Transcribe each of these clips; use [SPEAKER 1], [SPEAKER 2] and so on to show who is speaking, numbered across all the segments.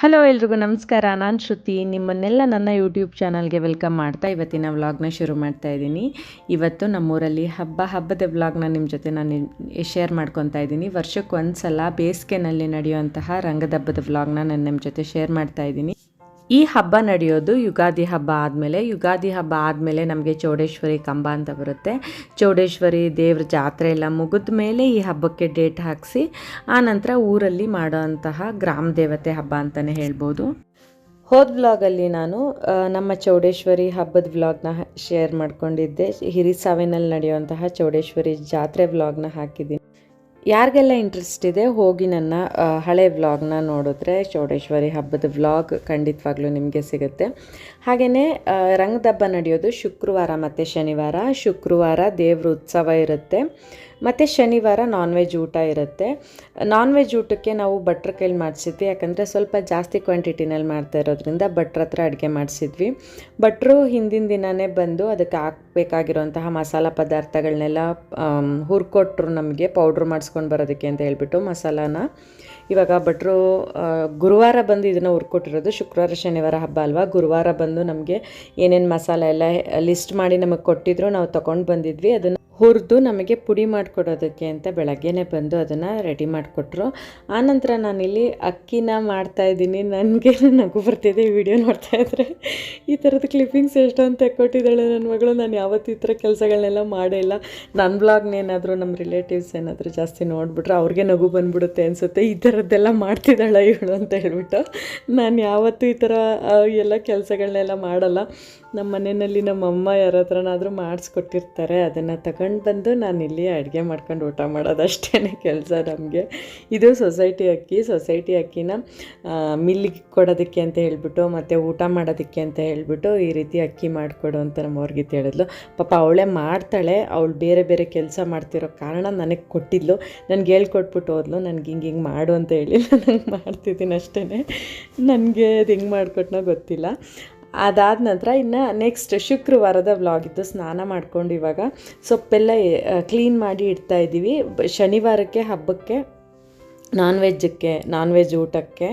[SPEAKER 1] Hello ಎಲ್ರಿಗೂ ನಮಸ್ಕಾರ, ನಾನು ಶ್ರುತಿ. ನಿಮ್ಮನ್ನೆಲ್ಲ ನನ್ನ ಯೂಟ್ಯೂಬ್ ಚಾನಲ್ಗೆ ವೆಲ್ಕಮ್ ಮಾಡ್ತಾ ಇವತ್ತಿನ ವ್ಲಾಗ್ನ ಶುರು ಮಾಡ್ತಾ ಇದ್ದೀನಿ. ಇವತ್ತು ನಮ್ಮೂರಲ್ಲಿ ಹಬ್ಬ, ಹಬ್ಬದ ವ್ಲಾಗ್ನ ನಿಮ್ಮ ಜೊತೆ ನಾನು ಶೇರ್ ಮಾಡ್ಕೊತಾ ಇದ್ದೀನಿ. ವರ್ಷಕ್ಕೆ ಒಂದು ಸಲ ಬೇಸಿಗೆನಲ್ಲಿ ನಡೆಯುವಂತಹ ರಂಗದ ಹಬ್ಬದ ವ್ಲಾಗ್ನ ನಾನು ನಿಮ್ಮ ಜೊತೆ ಶೇರ್ ಮಾಡ್ತಾ ಇದ್ದೀನಿ. ಈ ಹಬ್ಬ ನಡೆಯೋದು ಯುಗಾದಿ ಹಬ್ಬ ಆದಮೇಲೆ. ಯುಗಾದಿ ಹಬ್ಬ ಆದಮೇಲೆ ನಮಗೆ ಚೌಡೇಶ್ವರಿ ಕಂಬ ಅಂತ ಬರುತ್ತೆ. ಚೌಡೇಶ್ವರಿ ದೇವ್ರ ಜಾತ್ರೆ ಎಲ್ಲ ಮುಗಿದ ಮೇಲೆ ಈ ಹಬ್ಬಕ್ಕೆ ಡೇಟ್ ಹಾಕಿಸಿ ಆನಂತರ ಊರಲ್ಲಿ ಮಾಡೋವಂತಹ ಗ್ರಾಮ ದೇವತೆ ಹಬ್ಬ ಅಂತಲೇ ಹೇಳ್ಬೋದು. ಹೋದ ವ್ಲಾಗಲ್ಲಿ ನಾನು ನಮ್ಮ ಚೌಡೇಶ್ವರಿ ಹಬ್ಬದ ವ್ಲಾಗ್ನ ಶೇರ್ ಮಾಡ್ಕೊಂಡಿದ್ದೆ. ಹಿರಿಸಾವಿನಲ್ಲಿ ನಡೆಯುವಂತಹ ಚೌಡೇಶ್ವರಿ ಜಾತ್ರೆ ವ್ಲಾಗ್ನ ಹಾಕಿದ್ದೀನಿ. ಯಾರಿಗೆಲ್ಲ ಇಂಟ್ರೆಸ್ಟ್ ಇದೆ, ಹೋಗಿ ನನ್ನ ಹಳೆ ವ್ಲಾಗ್ನ ನೋಡಿದ್ರೆ ಚೌಡೇಶ್ವರಿ ಹಬ್ಬದ ವ್ಲಾಗ್ ಖಂಡಿತವಾಗ್ಲೂ ನಿಮಗೆ ಸಿಗುತ್ತೆ. ಹಾಗೆಯೇ ರಂಗದಬ್ಬ ನಡೆಯೋದು ಶುಕ್ರವಾರ ಮತ್ತು ಶನಿವಾರ. ಶುಕ್ರವಾರ ದೇವ್ರ ಉತ್ಸವ ಇರುತ್ತೆ. ಮತ್ತು ಶನಿವಾರ ನಾನ್ ವೆಜ್ ಊಟ ಇರುತ್ತೆ. ನಾನ್ ವೆಜ್ ಊಟಕ್ಕೆ ನಾವು ಭಟ್ರ ಕೈಲಿ ಮಾಡಿಸಿದ್ವಿ. ಯಾಕಂದರೆ ಸ್ವಲ್ಪ ಜಾಸ್ತಿ ಕ್ವಾಂಟಿಟಿನಲ್ಲಿ ಮಾಡ್ತಾ ಇರೋದ್ರಿಂದ ಭಟ್ರ ಹತ್ರ ಅಡುಗೆ ಮಾಡಿಸಿದ್ವಿ. ಭಟ್ರು ಹಿಂದಿನ ದಿನವೇ ಬಂದು ಅದಕ್ಕೆ ಹಾಕಬೇಕಾಗಿರೋಂತಹ ಮಸಾಲ ಪದಾರ್ಥಗಳನ್ನೆಲ್ಲ ಹುರ್ಕೊಟ್ರು ನಮಗೆ ಪೌಡ್ರ್ ಮಾಡಿಸ್ಕೊಂಡು ಬರೋದಕ್ಕೆ ಅಂತ ಹೇಳಿಬಿಟ್ಟು ಮಸಾಲಾನ. ಇವಾಗ ಭಟ್ರು ಗುರುವಾರ ಬಂದು ಇದನ್ನು ಹುರ್ಕೊಟ್ಟಿರೋದು. ಶುಕ್ರವಾರ, ಶನಿವಾರ ಹಬ್ಬ ಅಲ್ವಾ? ಗುರುವಾರ ಬಂದು ನಮಗೆ ಏನೇನು ಮಸಾಲೆ ಎಲ್ಲ ಲಿಸ್ಟ್ ಮಾಡಿ ನಮಗೆ ಕೊಟ್ಟಿದ್ರು, ನಾವು ತೊಗೊಂಡು ಬಂದಿದ್ವಿ. ಅದನ್ನು ಹುರಿದು ನಮಗೆ ಪುಡಿ ಮಾಡಿಕೊಡೋದಕ್ಕೆ ಅಂತ ಬೆಳಗ್ಗೆನೇ ಬಂದು ಅದನ್ನು ರೆಡಿ ಮಾಡಿಕೊಟ್ರು. ಆನಂತರ ನಾನಿಲ್ಲಿ ಅಕ್ಕಿನ ಮಾಡ್ತಾ ಇದ್ದೀನಿ. ನನಗೆ ನಗು ಬರ್ತಿದೆ ಈ ವಿಡಿಯೋ ನೋಡ್ತಾ ಇದ್ರೆ. ಈ ಥರದ ಕ್ಲಿಪ್ಪಿಂಗ್ಸ್ ಎಷ್ಟೊಂದು ತೆಕ್ಕೊಟ್ಟಿದ್ದಾಳೆ ನನ್ನ ಮಗಳು. ನಾನು ಯಾವತ್ತೂ ಈ ಥರ ಕೆಲಸಗಳನ್ನೆಲ್ಲ ಮಾಡೇ ಇಲ್ಲ. ನನ್ನ ಬ್ಲಾಗ್ನೇನಾದರೂ ನಮ್ಮ ರಿಲೇಟಿವ್ಸ್ ಏನಾದರೂ ಜಾಸ್ತಿ ನೋಡಿಬಿಟ್ರೆ ಅವ್ರಿಗೆ ನಗು ಬಂದ್ಬಿಡುತ್ತೆ ಅನಿಸುತ್ತೆ. ಈ ಥರದ್ದೆಲ್ಲ ಮಾಡ್ತಿದ್ದಾಳೆ ಇವಳು ಅಂತ ಹೇಳ್ಬಿಟ್ಟು. ನಾನು ಯಾವತ್ತೂ ಈ ಥರ ಎಲ್ಲ ಕೆಲಸಗಳನ್ನೆಲ್ಲ ಮಾಡಲ್ಲ. ನಮ್ಮ ಮನೆಯಲ್ಲಿ ನಮ್ಮ ಅಮ್ಮ ಯಾರ ಹತ್ರನಾದರೂ ಮಾಡಿಸ್ಕೊಟ್ಟಿರ್ತಾರೆ. ಅದನ್ನು ತಗೊಂಡು ಬಂದು ನಾನು ಇಲ್ಲಿ ಅಡುಗೆ ಮಾಡ್ಕೊಂಡು ಊಟ ಮಾಡೋದಷ್ಟೇ ಕೆಲಸ ನಮಗೆ. ಇದು ಸೊಸೈಟಿ ಅಕ್ಕಿ ಸೊಸೈಟಿ ಅಕ್ಕಿನ ಮಿಲ್ಲಿಗೆ ಕೊಡೋದಕ್ಕೆ ಅಂತ ಹೇಳಿಬಿಟ್ಟು, ಮತ್ತು ಊಟ ಮಾಡೋದಕ್ಕೆ ಅಂತ ಹೇಳಿಬಿಟ್ಟು ಈ ರೀತಿ ಅಕ್ಕಿ ಮಾಡಿಕೊಡು ಅಂತ ನಮ್ಮ ಅವ್ರಿಗೆ ಹೇಳಿದ್ಲು. ಪಾಪ ಅವಳೇ ಮಾಡ್ತಾಳೆ, ಅವಳು ಬೇರೆ ಬೇರೆ ಕೆಲಸ ಮಾಡ್ತಿರೋ ಕಾರಣ ನನಗೆ ಕೊಟ್ಟಿದ್ಲು. ನನಗೆ ಹೇಳ್ಕೊಟ್ಬಿಟ್ಟು ಹೋದ್ಲು, ನನಗೆ ಹಿಂಗೆ ಹಿಂಗೆ ಮಾಡು ಅಂತ ಹೇಳಿ ನಾನು ಮಾಡ್ತಿದ್ದೀನಿ ಅಷ್ಟೇ ನನಗೆ ಅದು ಹೆಂಗೆ ಮಾಡಿಕೊಟ್ನೋ ಗೊತ್ತಿಲ್ಲ. ಅದಾದ ನಂತರ ಇನ್ನು ನೆಕ್ಸ್ಟ್ ಶುಕ್ರವಾರದ ವ್ಲಾಗ್ ಇತ್ತು, ಸ್ನಾನ ಮಾಡ್ಕೊಂಡು ಇವಾಗ. ಸೊಪ್ಪೆಲ್ಲ ಕ್ಲೀನ್ ಮಾಡಿ ಇಡ್ತಾ ಇದ್ದೀವಿ ಶನಿವಾರಕ್ಕೆ ಹಬ್ಬಕ್ಕೆ. ನಾನ್ ವೆಜ್ಜಕ್ಕೆ ನಾನ್ ವೆಜ್ ಊಟಕ್ಕೆ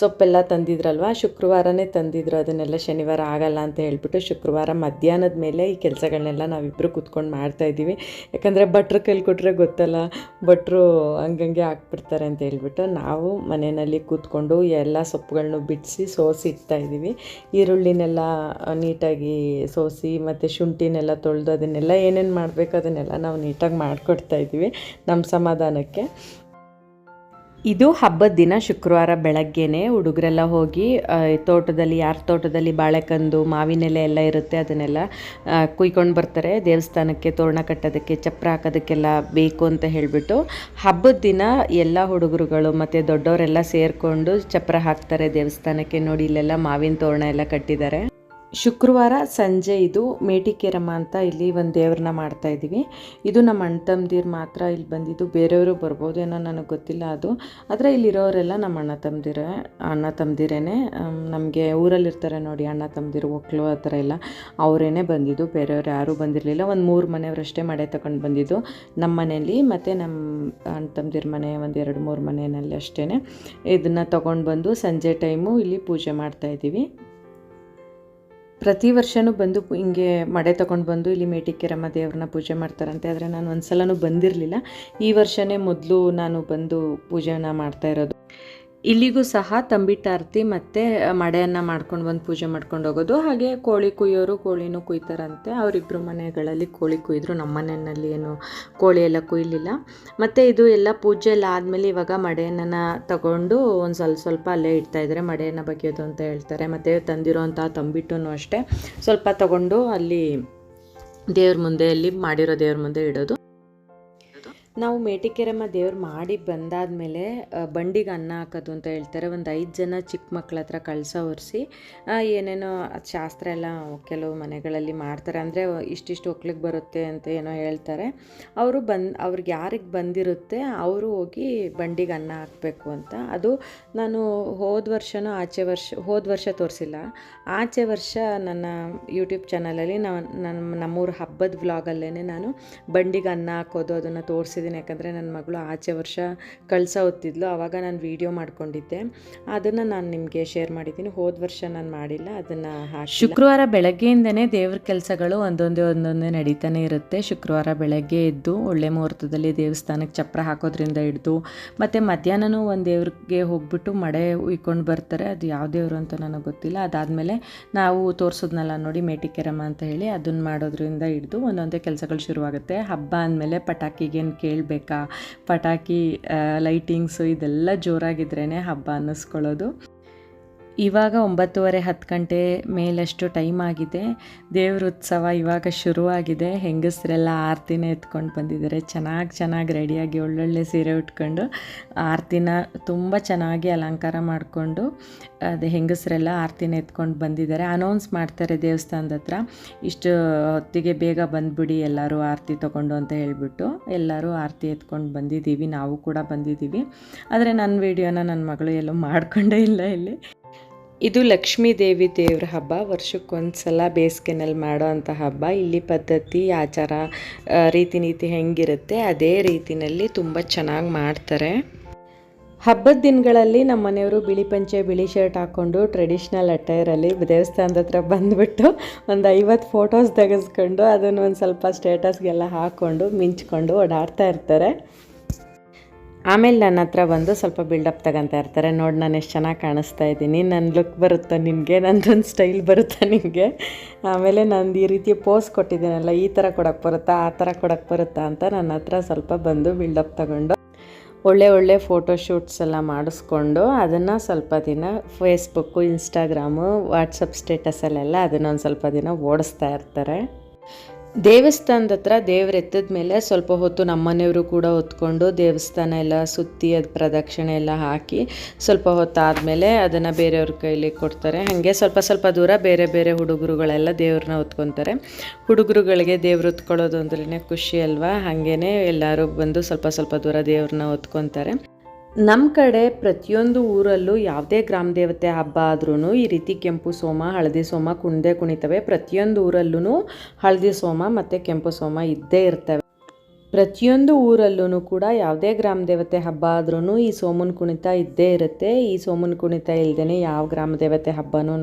[SPEAKER 1] ಸೊಪ್ಪೆಲ್ಲ ತಂದಿದ್ರಲ್ವ? ಶುಕ್ರವಾರನೇ ತಂದಿದ್ರು ಅದನ್ನೆಲ್ಲ ಶನಿವಾರ ಆಗಲ್ಲ ಅಂತ ಹೇಳಿಬಿಟ್ಟು ಶುಕ್ರವಾರ ಮಧ್ಯಾಹ್ನದ ಮೇಲೆ ಈ ಕೆಲಸಗಳನ್ನೆಲ್ಲ ನಾವಿಬ್ಬರು ಕೂತ್ಕೊಂಡು ಮಾಡ್ತಾ ಇದ್ದೀವಿ. ಯಾಕಂದರೆ ಭಟ್ರು ಕೈಲಿ ಕೊಟ್ಟರೆ ಗೊತ್ತಲ್ಲ, ಭಟ್ರು ಹಂಗಂಗೆ ಹಾಕ್ಬಿಡ್ತಾರೆ ಅಂತ ಹೇಳ್ಬಿಟ್ಟು ನಾವು ಮನೆಯಲ್ಲಿ ಕೂತ್ಕೊಂಡು ಎಲ್ಲ ಸೊಪ್ಪುಗಳನ್ನು ಬಿಡಿಸಿ ಸೋಸಿ ಇಡ್ತಾ ಇದ್ದೀವಿ. ಈರುಳ್ಳಿನೆಲ್ಲ ನೀಟಾಗಿ ಸೋಸಿ ಮತ್ತು ಶುಂಠಿನೆಲ್ಲ ತೊಳೆದು ಅದನ್ನೆಲ್ಲ ಏನೇನು ಮಾಡಬೇಕು ಅದನ್ನೆಲ್ಲ ನಾವು ನೀಟಾಗಿ ಮಾಡಿಕೊಡ್ತಾ ಇದ್ದೀವಿ ನಮ್ಮ ಸಮಾಧಾನಕ್ಕೆ. ಇದು ಹಬ್ಬದ ದಿನ ಶುಕ್ರವಾರ ಬೆಳಗ್ಗೆನೆ ಹುಡುಗರೆಲ್ಲ ಹೋಗಿ ತೋಟದಲ್ಲಿ, ಯಾರ ತೋಟದಲ್ಲಿ ಬಾಳೆಕಂದು ಮಾವಿನೆಲೆ ಎಲ್ಲ ಇರುತ್ತೆ, ಅದನ್ನೆಲ್ಲ ಕುಯ್ಕೊಂಡು ಬರ್ತಾರೆ. ದೇವಸ್ಥಾನಕ್ಕೆ ತೋರಣ ಕಟ್ಟೋದಕ್ಕೆ, ಚಪ್ರ ಹಾಕೋದಕ್ಕೆಲ್ಲ ಬೇಕು ಅಂತ ಹೇಳಿಬಿಟ್ಟು ಹಬ್ಬದ ದಿನ ಎಲ್ಲ ಹುಡುಗರುಗಳು ಮತ್ತು ದೊಡ್ಡವರೆಲ್ಲ ಸೇರಿಕೊಂಡು ಚಪ್ರ ಹಾಕ್ತಾರೆ ದೇವಸ್ಥಾನಕ್ಕೆ. ನೋಡಿ, ಇಲ್ಲೆಲ್ಲ ಮಾವಿನ ತೋರಣ ಎಲ್ಲ ಕಟ್ಟಿದ್ದಾರೆ. ಶುಕ್ರವಾರ ಸಂಜೆ ಇದು ಮೇಟಿಕೆರಮ್ಮ ಅಂತ ಇಲ್ಲಿ ಒಂದು ದೇವ್ರನ್ನ ಮಾಡ್ತಾ ಇದ್ದೀವಿ. ಇದು ನಮ್ಮ ಅಣ್ಣ ತಮ್ಮದಿರು ಮಾತ್ರ ಇಲ್ಲಿ ಬಂದಿದ್ದು. ಬೇರೆಯವರು ಬರ್ಬೋದೇನೋ ನನಗೆ ಗೊತ್ತಿಲ್ಲ ಅದು. ಆದರೆ ಇಲ್ಲಿರೋರೆಲ್ಲ ನಮ್ಮ ಅಣ್ಣ ತಮ್ಮದಿರ ಅಣ್ಣ ತಮ್ಮದಿರೇನೆ ನಮಗೆ ಊರಲ್ಲಿರ್ತಾರೆ ನೋಡಿ ಅಣ್ಣ ತಮ್ಮದಿರು ಒಕ್ಕಲು ಆ ಥರ ಎಲ್ಲ. ಅವರೇನೆ ಬಂದಿದ್ದು. ಬೇರೆಯವ್ರು ಯಾರೂ ಬಂದಿರಲಿಲ್ಲ. ಒಂದು ಮೂರು ಮನೆಯವರಷ್ಟೇ ಮಡೆ ತಗೊಂಡು ಬಂದಿದ್ದು. ನಮ್ಮ ಮನೆಯಲ್ಲಿ ಮತ್ತು ನಮ್ಮ ಅಣ್ಣ ತಮ್ಮದಿರ ಮನೆ ಒಂದು ಎರಡು ಮೂರು ಮನೆಯಲ್ಲಿ ಅಷ್ಟೇ ಇದನ್ನು ತೊಗೊಂಡು ಬಂದು ಸಂಜೆ ಟೈಮು ಇಲ್ಲಿ ಪೂಜೆ ಮಾಡ್ತಾ ಇದ್ದೀವಿ. ಪ್ರತಿ ವರ್ಷವೂ ಬಂದು ಹಿಂಗೆ ಮಡೆ ತಗೊಂಡು ಬಂದು ಇಲ್ಲಿ ಮೇಟಿಕೆರಮ್ಮ ದೇವ್ರನ್ನ ಪೂಜೆ ಮಾಡ್ತಾರಂತೆ, ಆದರೆ ನಾನು ಒಂದು ಸಲನೂ ಬಂದಿರಲಿಲ್ಲ. ಈ ವರ್ಷವೇ ಮೊದಲು ನಾನು ಬಂದು ಪೂಜೆನ ಮಾಡ್ತಾ ಇರೋದು. ಇಲ್ಲಿಗೂ ಸಹ ತಂಬಿಟ್ಟಾರತಿ ಮತ್ತು ಮಡೆಯನ್ನು ಮಾಡ್ಕೊಂಡು ಬಂದು ಪೂಜೆ ಮಾಡ್ಕೊಂಡು ಹೋಗೋದು. ಹಾಗೆ ಕೋಳಿ ಕುಯ್ಯೋರು, ಕೋಳಿನೂ ಕುಯ್ತಾರಂತೆ. ಅವರಿಬ್ಬರು ಮನೆಗಳಲ್ಲಿ ಕೋಳಿ ಕುಯ್ದರು. ನಮ್ಮ ಮನೆಯಲ್ಲಿ ಏನು ಕೋಳಿ ಎಲ್ಲ ಕುಯ್ಲಿಲ್ಲ. ಮತ್ತು ಇದು ಎಲ್ಲ ಪೂಜೆ ಎಲ್ಲ ಆದಮೇಲೆ ಇವಾಗ ಮಡೆಯನ್ನು ತಗೊಂಡು ಒಂದು ಸ್ವಲ್ಪ ಸ್ವಲ್ಪ ಅಲ್ಲೇ ಇಡ್ತಾ ಇದ್ದಾರೆ ಮಡೆಯನ್ನು ಬಗೆಯೋದು ಅಂತ ಹೇಳ್ತಾರೆ. ಮತ್ತು ತಂದಿರೋಂಥ ತಂಬಿಟ್ಟು ಅಷ್ಟೇ. ಸ್ವಲ್ಪ ತಗೊಂಡು ಅಲ್ಲಿ ದೇವ್ರ ಮುಂದೆ ಅಲ್ಲಿ ಮಾಡಿರೋ ದೇವ್ರ ಮುಂದೆ ಇಡೋದು. ನಾವು ಮೇಟಿಕೆರೆಮ್ಮ ದೇವ್ರು ಮಾಡಿ ಬಂದಾದಮೇಲೆ ಬಂಡಿಗೆ ಅನ್ನ ಹಾಕೋದು ಅಂತ ಹೇಳ್ತಾರೆ. ಒಂದು ಐದು ಜನ ಚಿಕ್ಕ ಮಕ್ಳ ಹತ್ರ ಕಳಸ ಒರೆಸಿ ಏನೇನೋ ಶಾಸ್ತ್ರ ಎಲ್ಲ ಕೆಲವು ಮನೆಗಳಲ್ಲಿ ಮಾಡ್ತಾರೆ. ಅಂದರೆ ಇಷ್ಟಿಷ್ಟು ಒಕ್ಲಿಗೆ ಬರುತ್ತೆ ಅಂತ ಏನೋ ಹೇಳ್ತಾರೆ. ಅವರು ಬಂದು, ಅವ್ರಿಗೆ ಯಾರಿಗೆ ಬಂದಿರುತ್ತೆ, ಅವರು ಹೋಗಿ ಬಂಡಿಗೆ ಅನ್ನ ಹಾಕಬೇಕು ಅಂತ. ಅದು ನಾನು ಹೋದ ವರ್ಷನೂ ಆಚೆ ವರ್ಷ, ಹೋದ ವರ್ಷ ತೋರಿಸಿಲ್ಲ. ಆಚೆ ವರ್ಷ ನನ್ನ ಯೂಟ್ಯೂಬ್ ಚಾನಲಲ್ಲಿ ನಾನು ನಮ್ಮ ನಮ್ಮೂರ ಹಬ್ಬದ ವ್ಲಾಗಲ್ಲೇ ನಾನು ಬಂಡಿಗೆ ಅನ್ನ ಹಾಕೋದು, ಅದನ್ನು ತೋರಿಸಿದೆ ತೋರಿಸಿದ್ದೀನಿ ಯಾಕಂದರೆ ನನ್ನ ಮಗಳು ಆಚೆ ವರ್ಷ ಕಳ್ಸ ಹೊತ್ತಿದ್ಲು ಆವಾಗ ನಾನು ವೀಡಿಯೋ ಮಾಡ್ಕೊಂಡಿದ್ದೆ. ಅದನ್ನು ನಾನು ನಿಮಗೆ ಶೇರ್ ಮಾಡಿದ್ದೀನಿ. ಹೋದ ವರ್ಷ ನಾನು ಮಾಡಿಲ್ಲ, ಅದನ್ನು ಶುಕ್ರವಾರ ಬೆಳಗ್ಗೆಯಿಂದನೇ ದೇವ್ರ ಕೆಲಸಗಳು ಒಂದೊಂದೇ ಒಂದೊಂದೇ ನಡೀತಾನೆ ಇರುತ್ತೆ. ಶುಕ್ರವಾರ ಬೆಳಗ್ಗೆ ಎದ್ದು, ಒಳ್ಳೆ ಮುಹೂರ್ತದಲ್ಲಿ ದೇವಸ್ಥಾನಕ್ಕೆ ಚಪ್ರ ಹಾಕೋದ್ರಿಂದ ಹಿಡ್ದು, ಮತ್ತು ಮಧ್ಯಾಹ್ನನೂ ಒಂದು ದೇವ್ರಿಗೆ ಹೋಗ್ಬಿಟ್ಟು ಮಡೆ ಉಯ್ಕೊಂಡು ಬರ್ತಾರೆ. ಅದು ಯಾವ ದೇವರು ಅಂತ ನನಗೆ ಗೊತ್ತಿಲ್ಲ. ಅದಾದಮೇಲೆ ನಾವು ತೋರಿಸೋದ್ನಲ್ಲ ನೋಡಿ ಮೇಟಿಕೆರಮ್ಮ ಅಂತ ಹೇಳಿ ಅದನ್ನು ಮಾಡೋದ್ರಿಂದ ಹಿಡ್ದು ಒಂದೊಂದೇ ಕೆಲಸಗಳು ಶುರುವಾಗುತ್ತೆ. ಹಬ್ಬ ಅಂದಮೇಲೆ ಪಟಾಕಿಗೇನು ಕೇಳಬೇಕಾ ಪಟಾಕಿ ಲೈಟಿಂಗ್ಸು ಇದೆಲ್ಲ ಜೋರಾಗಿದ್ರೇ ಹಬ್ಬ ಅನ್ನಿಸ್ಕೊಳ್ಳೋದು. ಇವಾಗ ಒಂಬತ್ತುವರೆ ಹತ್ತು ಗಂಟೆ ಮೇಲಷ್ಟು ಟೈಮ್ ಆಗಿದೆ. ದೇವ್ರ ಉತ್ಸವ ಇವಾಗ ಶುರುವಾಗಿದೆ. ಹೆಂಗಸರೆಲ್ಲ ಆರ್ತಿನ ಎತ್ಕೊಂಡು ಬಂದಿದ್ದಾರೆ. ಚೆನ್ನಾಗಿ ಚೆನ್ನಾಗಿ ರೆಡಿಯಾಗಿ ಒಳ್ಳೊಳ್ಳೆ ಸೀರೆ ಉಟ್ಕೊಂಡು ಆರತಿನ ತುಂಬ ಚೆನ್ನಾಗಿ ಅಲಂಕಾರ ಮಾಡಿಕೊಂಡು, ಅದು ಹೆಂಗಸರೆಲ್ಲ ಆರತಿನ ಎತ್ಕೊಂಡು ಬಂದಿದ್ದಾರೆ. ಅನೌನ್ಸ್ ಮಾಡ್ತಾರೆ ದೇವಸ್ಥಾನದ ಹತ್ರ, ಇಷ್ಟು ಹೊತ್ತಿಗೆ ಬೇಗ ಬಂದುಬಿಡಿ, ಎಲ್ಲರೂ ಆರತಿ ತೊಗೊಂಡು ಅಂತ ಹೇಳಿಬಿಟ್ಟು ಎಲ್ಲರೂ ಆರತಿ ಎತ್ಕೊಂಡು ಬಂದಿದ್ದೀವಿ. ನಾವು ಕೂಡ ಬಂದಿದ್ದೀವಿ. ಆದರೆ ನನ್ನ ವೀಡಿಯೋನ ನನ್ನ ಮಗಳು ಎಲ್ಲೂ ಮಾಡಿಕೊಂಡೇ ಇಲ್ಲ ಇಲ್ಲಿ. ಇದು ಲಕ್ಷ್ಮೀ ದೇವಿ ದೇವ್ರ ಹಬ್ಬ. ವರ್ಷಕ್ಕೊಂದು ಸಲ ಬೇಸಿಗೆನಲ್ಲಿ ಮಾಡೋ ಅಂಥ ಹಬ್ಬ. ಇಲ್ಲಿ ಪದ್ಧತಿ, ಆಚಾರ ರೀತಿ ನೀತಿ ಹೆಂಗಿರುತ್ತೆ ಅದೇ ರೀತಿನಲ್ಲಿ ತುಂಬ ಚೆನ್ನಾಗಿ ಮಾಡ್ತಾರೆ. ಹಬ್ಬದ ದಿನಗಳಲ್ಲಿ ನಮ್ಮ ಮನೆಯವರು ಬಿಳಿ ಪಂಚೆ, ಬಿಳಿ ಶರ್ಟ್ ಹಾಕ್ಕೊಂಡು ಟ್ರೆಡಿಷ್ನಲ್ ಅಟೈರಲ್ಲಿ ದೇವಸ್ಥಾನದ ಹತ್ರ ಬಂದುಬಿಟ್ಟು ಒಂದು ಐವತ್ತು ಫೋಟೋಸ್ ತೆಗೆಸ್ಕೊಂಡು ಅದನ್ನು ಒಂದು ಸ್ವಲ್ಪ ಸ್ಟೇಟಸ್ಗೆಲ್ಲ ಹಾಕ್ಕೊಂಡು ಮಿಂಚ್ಕೊಂಡು ಓಡಾಡ್ತಾ ಇರ್ತಾರೆ. ಆಮೇಲೆ ನನ್ನ ಹತ್ರ ಬಂದು ಸ್ವಲ್ಪ ಬಿಲ್ಡಪ್ ತಗೊತಾ ಇರ್ತಾರೆ. ನೋಡಿ ನಾನು ಎಷ್ಟು ಚೆನ್ನಾಗಿ ಕಾಣಿಸ್ತಾ ಇದ್ದೀನಿ. ನನ್ನ ಲುಕ್ ಬರುತ್ತಾ ನಿನಗೆ ನಂದೊಂದು ಸ್ಟೈಲ್ ಬರುತ್ತಾ ನಿನಗೆ ಆಮೇಲೆ ನಂದು ಈ ರೀತಿ ಪೋಸ್ ಕೊಟ್ಟಿದ್ದೀನಲ್ಲ, ಈ ಥರ ಕೊಡೋಕ್ಕೆ ಬರುತ್ತಾ, ಆ ಥರ ಕೊಡೋಕ್ಕೆ ಬರುತ್ತಾ ಅಂತ ನನ್ನ ಹತ್ರ ಸ್ವಲ್ಪ ಬಂದು ಬಿಲ್ಡಪ್ ತಗೊಂಡು, ಒಳ್ಳೆ ಒಳ್ಳೆ ಫೋಟೋಶೂಟ್ಸ್ ಎಲ್ಲ ಮಾಡಿಸ್ಕೊಂಡು ಅದನ್ನು ಸ್ವಲ್ಪ ದಿನ ಫೇಸ್ಬುಕ್ಕು ಇನ್ಸ್ಟಾಗ್ರಾಮು ವಾಟ್ಸಪ್ ಸ್ಟೇಟಸಲ್ಲೆಲ್ಲ ಅದನ್ನೊಂದು ಸ್ವಲ್ಪ ದಿನ ಓಡಿಸ್ತಾ ಇರ್ತಾರೆ. ದೇವಸ್ಥಾನದ ಹತ್ರ ದೇವ್ರ ಎತ್ತದ ಮೇಲೆ ಸ್ವಲ್ಪ ಹೊತ್ತು ನಮ್ಮನೆಯವರು ಕೂಡ ಹೊತ್ಕೊಂಡು ದೇವಸ್ಥಾನ ಎಲ್ಲ ಸುತ್ತಿ ಅದು ಪ್ರದಕ್ಷಿಣೆ ಎಲ್ಲ ಹಾಕಿ ಸ್ವಲ್ಪ ಹೊತ್ತಾದಮೇಲೆ ಅದನ್ನು ಬೇರೆಯವ್ರ ಕೈಲಿ ಕೊಡ್ತಾರೆ. ಹಾಗೆ ಸ್ವಲ್ಪ ಸ್ವಲ್ಪ ದೂರ ಬೇರೆ ಬೇರೆ ಹುಡುಗರುಗಳೆಲ್ಲ ದೇವ್ರನ್ನ ಹೊತ್ಕೊತಾರೆ. ಹುಡುಗರುಗಳಿಗೆ ದೇವ್ರು ಹೊತ್ಕೊಳ್ಳೋದು ಅಂದ್ರೇ ಖುಷಿ ಅಲ್ವಾ? ಹಾಗೇ ಎಲ್ಲರೂ ಬಂದು ಸ್ವಲ್ಪ ಸ್ವಲ್ಪ ದೂರ ದೇವ್ರನ್ನ ಹೊತ್ಕೊತಾರೆ. ನಮ್ಮ ಕಡೆ ಪ್ರತಿಯೊಂದು ಊರಲ್ಲೂ ಯಾವುದೇ ಗ್ರಾಮ ದೇವತೆ ಹಬ್ಬ ಆದ್ರೂ ಈ ರೀತಿ ಕೆಂಪು ಸೋಮ, ಹಳದಿ ಸೋಮ, ಕುಂಡೆ ಕುಣಿತವೆ. ಪ್ರತಿಯೊಂದು ಊರಲ್ಲೂ ಹಳದಿ ಸೋಮ ಮತ್ತು ಕೆಂಪು ಸೋಮ ಇದ್ದೇ ಇರ್ತವೆ. ಪ್ರತಿಯೊಂದು ಊರಲ್ಲೂ ಕೂಡ ಯಾವುದೇ ಗ್ರಾಮ ದೇವತೆ ಹಬ್ಬ ಆದ್ರೂ ಈ ಸೋಮನ ಕುಣಿತ ಇದ್ದೇ ಇರುತ್ತೆ. ಈ ಸೋಮನ ಕುಣಿತ ಇಲ್ಲದೇ ಯಾವ ಗ್ರಾಮ ದೇವತೆ ಹಬ್ಬನೂ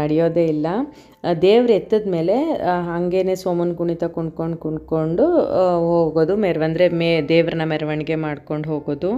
[SPEAKER 1] ನಡೆಯೋದೇ ಇಲ್ಲ. ದೇವ್ರು ಎತ್ತದ ಮೇಲೆ ಹಾಗೇ ಸೋಮನ ಕುಣಿತ ಕುಣ್ಕೊಂಡು ಕುಣ್ಕೊಂಡು ಹೋಗೋದು ಮೆರವಂದರೆ ಮೇ, ದೇವ್ರನ್ನ ಮೆರವಣಿಗೆ ಮಾಡ್ಕೊಂಡು ಹೋಗೋದು.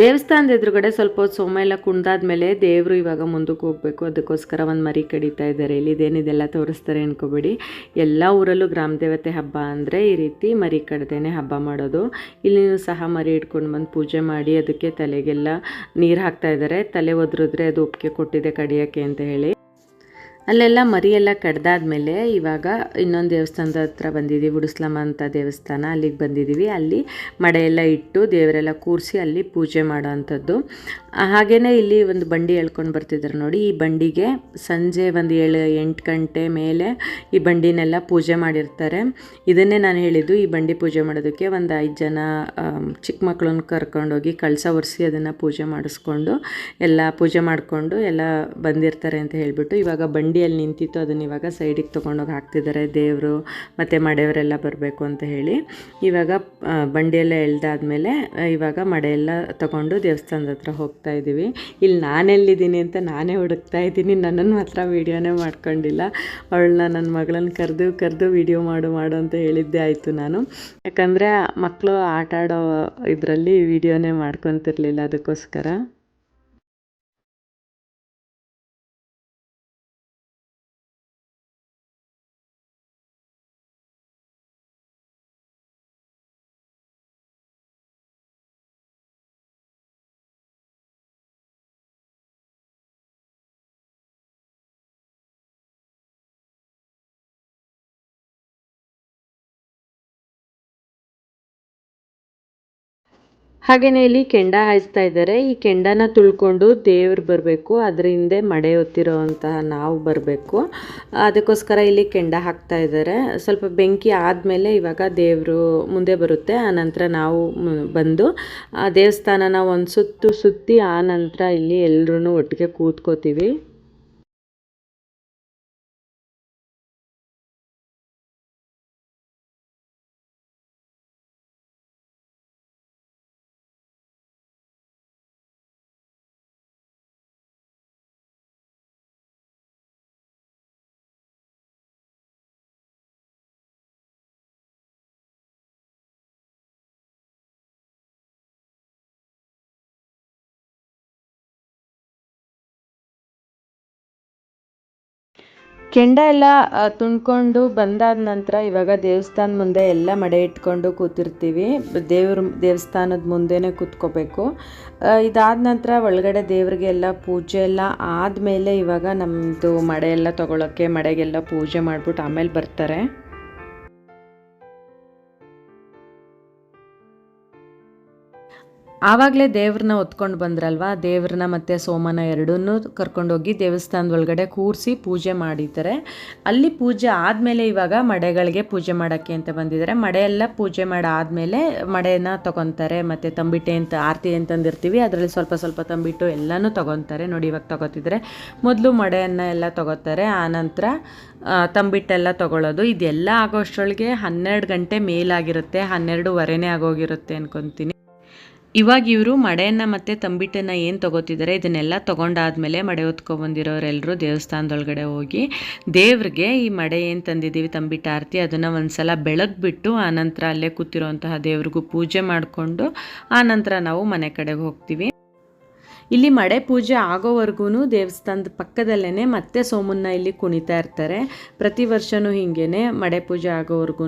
[SPEAKER 1] ದೇವಸ್ಥಾನದ ಎದುರುಗಡೆ ಸ್ವಲ್ಪ ಹೊತ್ತು ಸೋಮ ಎಲ್ಲ ಕುಣ್ದಾದ್ಮೇಲೆ ದೇವರು ಇವಾಗ ಮುಂದಕ್ಕೆ ಹೋಗಬೇಕು. ಅದಕ್ಕೋಸ್ಕರ ಒಂದು ಮರಿ ಕಡಿತಾ ಇದ್ದಾರೆ. ಇಲ್ಲಿ ಇದೇನಿದೆಲ್ಲ ತೋರಿಸ್ತಾರೆ ಅನ್ಕೋಬೇಡಿ. ಎಲ್ಲ ಊರಲ್ಲೂ ಗ್ರಾಮ ದೇವತೆ ಹಬ್ಬ ಅಂದರೆ ಈ ರೀತಿ ಮರಿ ಕಡ್ದೇನೆ ಹಬ್ಬ ಮಾಡೋದು. ಇಲ್ಲಿ ಸಹ ಮರಿ ಇಟ್ಕೊಂಡು ಬಂದು ಪೂಜೆ ಮಾಡಿ ಅದಕ್ಕೆ ತಲೆಗೆಲ್ಲ ನೀರು ಹಾಕ್ತಾ ಇದ್ದಾರೆ. ತಲೆ ಒದ್ರಿದ್ರೆ ಅದು ಒಪ್ಪಿಗೆ ಕೊಟ್ಟಿದೆ ಕಡಿಯೋಕ್ಕೆ ಅಂತ ಹೇಳಿ. ಅಲ್ಲೆಲ್ಲ ಮರಿ ಎಲ್ಲ ಕಡ್ದಾದ್ಮೇಲೆ ಇವಾಗ ಇನ್ನೊಂದು ದೇವಸ್ಥಾನದ ಹತ್ರ ಬಂದಿದ್ದೀವಿ, ಉಡುಸ್ಲಮ್ಮ ಅಂತ ದೇವಸ್ಥಾನ. ಅಲ್ಲಿಗೆ ಬಂದಿದ್ದೀವಿ. ಅಲ್ಲಿ ಮಡೆಯೆಲ್ಲ ಇಟ್ಟು ದೇವರೆಲ್ಲ ಕೂರಿಸಿ ಅಲ್ಲಿ ಪೂಜೆ ಮಾಡೋ ಅಂಥದ್ದು ಹಾಗೆಯೇ ಇಲ್ಲಿ ಒಂದು ಬಂಡಿ ಎಳ್ಕೊಂಡು ಬರ್ತಿದ್ದಾರೆ ನೋಡಿ. ಈ ಬಂಡಿಗೆ ಸಂಜೆ ಒಂದು ಏಳು, ಎಂಟು ಗಂಟೆ ಮೇಲೆ ಈ ಬಂಡಿನೆಲ್ಲ ಪೂಜೆ ಮಾಡಿರ್ತಾರೆ. ಇದನ್ನೇ ನಾನು ಹೇಳಿದ್ದು, ಈ ಬಂಡಿ ಪೂಜೆ ಮಾಡೋದಕ್ಕೆ ಒಂದು ಐದು ಜನ ಚಿಕ್ಕ ಮಕ್ಕಳನ್ನ ಕರ್ಕೊಂಡೋಗಿ ಕಳಸ ಒರೆಸಿ ಅದನ್ನು ಪೂಜೆ ಮಾಡಿಸ್ಕೊಂಡು, ಎಲ್ಲ ಪೂಜೆ ಮಾಡಿಕೊಂಡು ಎಲ್ಲ ಬಂದಿರ್ತಾರೆ ಅಂತ ಹೇಳಿಬಿಟ್ಟು ಇವಾಗ ಬಂಡಿಯಲ್ಲಿ ನಿಂತಿತ್ತು, ಅದನ್ನು ಇವಾಗ ಸೈಡಿಗೆ ತೊಗೊಂಡೋಗಿ ಹಾಕ್ತಿದ್ದಾರೆ ದೇವರು, ಮತ್ತು ಮಡೆಯವರೆಲ್ಲ ಬರಬೇಕು ಅಂತ ಹೇಳಿ. ಇವಾಗ ಬಂಡಿಯೆಲ್ಲ ಎಳ್ದಾದ್ಮೇಲೆ ಇವಾಗ ಮಡೆಯೆಲ್ಲ ತಗೊಂಡು ದೇವಸ್ಥಾನದ ಹತ್ರ ಹೋಗ್ತಾ ಇದ್ದೀವಿ ಇಲ್ಲಿ ನಾನೆಲ್ಲಿದ್ದೀನಿ ಅಂತ ನಾನೇ ಹುಡುಕ್ತಾ ಇದ್ದೀನಿ ನನ್ನನ್ನು ಮಾತ್ರ ವೀಡಿಯೋನೇ ಮಾಡ್ಕೊಂಡಿಲ್ಲ. ಅವಳನ್ನ ನನ್ನ ಮಗಳನ್ನ ಕರೆದು ಕರೆದು ವೀಡಿಯೋ ಮಾಡು ಮಾಡು ಅಂತ ಹೇಳಿದ್ದೆ ಆಯಿತು ನಾನು. ಯಾಕಂದರೆ ಮಕ್ಕಳು ಆಟ ಆಡೋ ಇದರಲ್ಲಿ ವೀಡಿಯೋನೇ ಮಾಡ್ಕೊತಿರ್ಲಿಲ್ಲ ಅದಕ್ಕೋಸ್ಕರ. ಹಾಗೆಯೇ ಇಲ್ಲಿ ಕೆಂಡ ಹಾಯಿಸ್ತಾ ಇದ್ದಾರೆ. ಈ ಕೆಂಡನ ತುಳ್ಕೊಂಡು ದೇವ್ರು ಬರಬೇಕು. ಅದ್ರ ಹಿಂದೆ ಮಡೆ ಹೊತ್ತಿರೋವಂತಹ ನಾವು ಬರಬೇಕು. ಅದಕ್ಕೋಸ್ಕರ ಇಲ್ಲಿ ಕೆಂಡ ಹಾಕ್ತಾ ಇದ್ದಾರೆ. ಸ್ವಲ್ಪ ಬೆಂಕಿ ಆದಮೇಲೆ ಇವಾಗ ದೇವರು ಮುಂದೆ ಬರುತ್ತೆ. ಆನಂತರ ನಾವು ಬಂದು ಆ ದೇವಸ್ಥಾನನ ಒಂದು ಸುತ್ತು ಸುತ್ತಿ ಆನಂತರ ನಂತರ ಇಲ್ಲಿ ಎಲ್ಲರೂ ಒಟ್ಟಿಗೆ ಕೂತ್ಕೋತೀವಿ. ಕೆಂಡ ಎಲ್ಲ ತುಂಡ್ಕೊಂಡು ಬಂದಾದ ನಂತರ ಇವಾಗ ದೇವಸ್ಥಾನ ಮುಂದೆ ಎಲ್ಲ ಮಡೆ ಇಟ್ಕೊಂಡು ಕೂತಿರ್ತೀವಿ. ದೇವ್ರ, ದೇವಸ್ಥಾನದ ಮುಂದೆನೇ ಕೂತ್ಕೋಬೇಕು. ಇದಾದ ನಂತರ ಒಳಗಡೆ ದೇವ್ರಿಗೆಲ್ಲ ಪೂಜೆ ಎಲ್ಲ ಆದಮೇಲೆ ಇವಾಗ ನಮ್ಮದು ಮಡೆ ಎಲ್ಲ ತೊಗೊಳಕ್ಕೆ ಮಡೆಗೆಲ್ಲ ಪೂಜೆ ಮಾಡಿಬಿಟ್ಟು ಆಮೇಲೆ ಬರ್ತಾರೆ. ಆವಾಗಲೇ ದೇವ್ರನ್ನ ಹೊತ್ಕೊಂಡು ಬಂದ್ರಲ್ವಾ? ದೇವ್ರನ್ನ ಮತ್ತು ಸೋಮನ ಎರಡನ್ನೂ ಕರ್ಕೊಂಡೋಗಿ ದೇವಸ್ಥಾನದ ಒಳಗಡೆ ಕೂರಿಸಿ ಪೂಜೆ ಮಾಡಿದ್ದಾರೆ. ಅಲ್ಲಿ ಪೂಜೆ ಆದಮೇಲೆ ಇವಾಗ ಮಡೆಗಳಿಗೆ ಪೂಜೆ ಮಾಡೋಕ್ಕೆ ಅಂತ ಬಂದಿದ್ದಾರೆ. ಮಡೆಯೆಲ್ಲ ಪೂಜೆ ಪೂಜೆ ಮಾಡಾದಮೇಲೆ ಮಡೆನ ತೊಗೊತಾರೆ. ಮತ್ತು ತಂಬಿಟ್ಟೆ ಅಂತ, ಆರತಿ ಅಂತಂದಿರ್ತೀವಿ ಅದರಲ್ಲಿ ಸ್ವಲ್ಪ ಸ್ವಲ್ಪ ತಂಬಿಟ್ಟು ಎಲ್ಲನೂ ತೊಗೊತಾರೆ. ನೋಡಿ, ಇವಾಗ ತೊಗೋತಿದ್ರೆ ಮೊದಲು ಮಡೆಯನ್ನು ಎಲ್ಲ ತೊಗೋತಾರೆ. ಆನಂತರ ತಂಬಿಟ್ಟೆಲ್ಲ ತೊಗೊಳ್ಳೋದು. ಇದೆಲ್ಲ ಆಗೋಷ್ಟರೊಳಗೆ ಹನ್ನೆರಡು ಗಂಟೆ ಮೇಲಾಗಿರುತ್ತೆ. ಹನ್ನೆರಡುವರೆನೇ ಆಗೋಗಿರುತ್ತೆ ಅನ್ಕೊತೀನಿ. ಇವಾಗ ಇವರು ಮಡೆಯನ್ನು ಮತ್ತು ತಂಬಿಟ್ಟನ್ನು ಏನು ತೊಗೋತಿದ್ದಾರೆ, ಇದನ್ನೆಲ್ಲ ತೊಗೊಂಡಾದಮೇಲೆ ಮಡೆ ಹೊತ್ಕೊಬಂದಿರೋರೆಲ್ಲರೂ ದೇವಸ್ಥಾನದೊಳಗಡೆ ಹೋಗಿ ದೇವ್ರಿಗೆ ಈ ಮಡೆ ಏನು ತಂದಿದ್ದೀವಿ, ತಂಬಿಟ್ಟ ಆರತಿ ಅದನ್ನು ಒಂದು ಸಲ ಬೆಳಗ್ಬಿಟ್ಟು ಆನಂತರ ಅಲ್ಲೇ ಕೂತಿರೋಂತಹ ದೇವ್ರಿಗೂ ಪೂಜೆ ಮಾಡಿಕೊಂಡು ಆನಂತರ ನಾವು ಮನೆ ಕಡೆಗೆ ಹೋಗ್ತೀವಿ. ಇಲ್ಲಿ ಮಡೆ ಪೂಜೆ ಆಗೋವರೆಗೂ ದೇವಸ್ಥಾನದ ಪಕ್ಕದಲ್ಲೇ ಮತ್ತೆ ಸೋಮನ್ನ ಇಲ್ಲಿ ಕುಣಿತಾ ಇರ್ತಾರೆ. ಪ್ರತಿ ವರ್ಷವೂ ಹೀಗೇ ಮಡೆ ಪೂಜೆ ಆಗೋವರೆಗೂ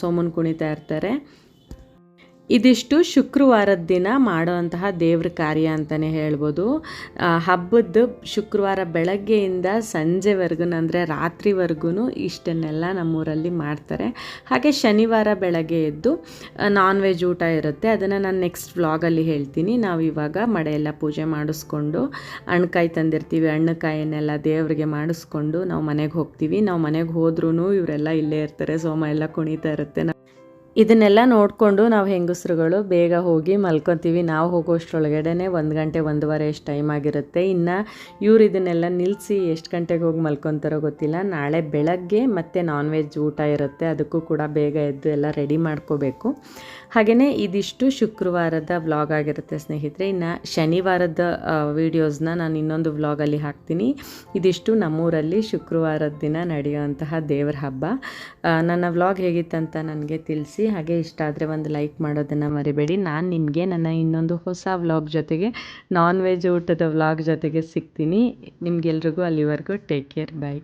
[SPEAKER 1] ಸೋಮನ್ ಕುಣಿತಾ ಇರ್ತಾರೆ. ಇದಿಷ್ಟು ಶುಕ್ರವಾರದ ದಿನ ಮಾಡುವಂತಹ ದೇವ್ರ ಕಾರ್ಯ ಅಂತಲೇ ಹೇಳ್ಬೋದು. ಹಬ್ಬದ ಶುಕ್ರವಾರ ಬೆಳಗ್ಗೆಯಿಂದ ಸಂಜೆವರೆಗೂ, ಅಂದರೆ ರಾತ್ರಿವರೆಗೂ ಇಷ್ಟನ್ನೆಲ್ಲ ನಮ್ಮೂರಲ್ಲಿ ಮಾಡ್ತಾರೆ. ಹಾಗೆ ಶನಿವಾರ ಬೆಳಗ್ಗೆ ಎದ್ದು ನಾನ್ ವೆಜ್ ಊಟ ಇರುತ್ತೆ. ಅದನ್ನು ನಾನು ನೆಕ್ಸ್ಟ್ ವ್ಲಾಗಲ್ಲಿ ಹೇಳ್ತೀನಿ. ನಾವು ಇವಾಗ ಮಡೆಯೆಲ್ಲ ಪೂಜೆ ಮಾಡಿಸ್ಕೊಂಡು, ಅಣ್ಣಕಾಯಿ ತಂದಿರ್ತೀವಿ. ಹಣ್ಣುಕಾಯಿನೆಲ್ಲ ದೇವರಿಗೆ ಮಾಡಿಸ್ಕೊಂಡು ನಾವು ಮನೆಗೆ ಹೋಗ್ತೀವಿ. ನಾವು ಮನೆಗೆ ಹೋದ್ರೂ ಇವರೆಲ್ಲ ಇಲ್ಲೇ ಇರ್ತಾರೆ. ಸೋಮ ಎಲ್ಲ ಕುಣಿತಾ ಇರುತ್ತೆ. ಇದನ್ನೆಲ್ಲ ನೋಡಿಕೊಂಡು ನಾವು ಹೆಂಗಸರುಗಳು ಬೇಗ ಹೋಗಿ ಮಲ್ಕೊತೀವಿ. ನಾವು ಹೋಗೋಷ್ಟ್ರೊಳಗಡೆ ಒಂದು ಗಂಟೆ ಒಂದೂವರೆ ಎಷ್ಟು ಟೈಮ್ ಆಗಿರುತ್ತೆ. ಇನ್ನು ಇವ್ರು ಇದನ್ನೆಲ್ಲ ನಿಲ್ಲಿಸಿ ಎಷ್ಟು ಗಂಟೆಗೆ ಹೋಗಿ ಮಲ್ಕೊತಾರೋ ಗೊತ್ತಿಲ್ಲ. ನಾಳೆ ಬೆಳಗ್ಗೆ ಮತ್ತು ನಾನ್ ವೆಜ್ ಊಟ ಇರುತ್ತೆ. ಅದಕ್ಕೂ ಕೂಡ ಬೇಗ ಎದ್ದು ಎಲ್ಲ ರೆಡಿ ಮಾಡ್ಕೋಬೇಕು. ಹಾಗೆಯೇ ಇದಿಷ್ಟು ಶುಕ್ರವಾರದ ವ್ಲಾಗ್ ಆಗಿರುತ್ತೆ ಸ್ನೇಹಿತರೆ. ಇನ್ನು ಶನಿವಾರದ ವೀಡಿಯೋಸ್ನ ನಾನು ಇನ್ನೊಂದು ವ್ಲಾಗಲ್ಲಿ ಹಾಕ್ತೀನಿ. ಇದಿಷ್ಟು ನಮ್ಮೂರಲ್ಲಿ ಶುಕ್ರವಾರದ ದಿನ ನಡೆಯುವಂತಹ ದೇವರ ಹಬ್ಬ. ನನ್ನ ವ್ಲಾಗ್ ಹೇಗಿತ್ತಂತ ನನಗೆ ತಿಳಿಸಿ. ಹಾಗೆ ಇಷ್ಟ ಆದರೆ ಒಂದು ಲೈಕ್ ಮಾಡೋದನ್ನು ಮರಿಬೇಡಿ. ನಾನು ನಿಮಗೆ ನನ್ನ ಇನ್ನೊಂದು ಹೊಸ ವ್ಲಾಗ್ ಜೊತೆಗೆ ನಾನ್ ವೆಜ್ ಊಟದ ವ್ಲಾಗ್ ಜೊತೆಗೆ ಸಿಗ್ತೀನಿ. ನಿಮಗೆಲ್ರಿಗೂ ಅಲ್ಲಿವರೆಗೂ ಟೇಕ್ ಕೇರ್ ಬಾಯ್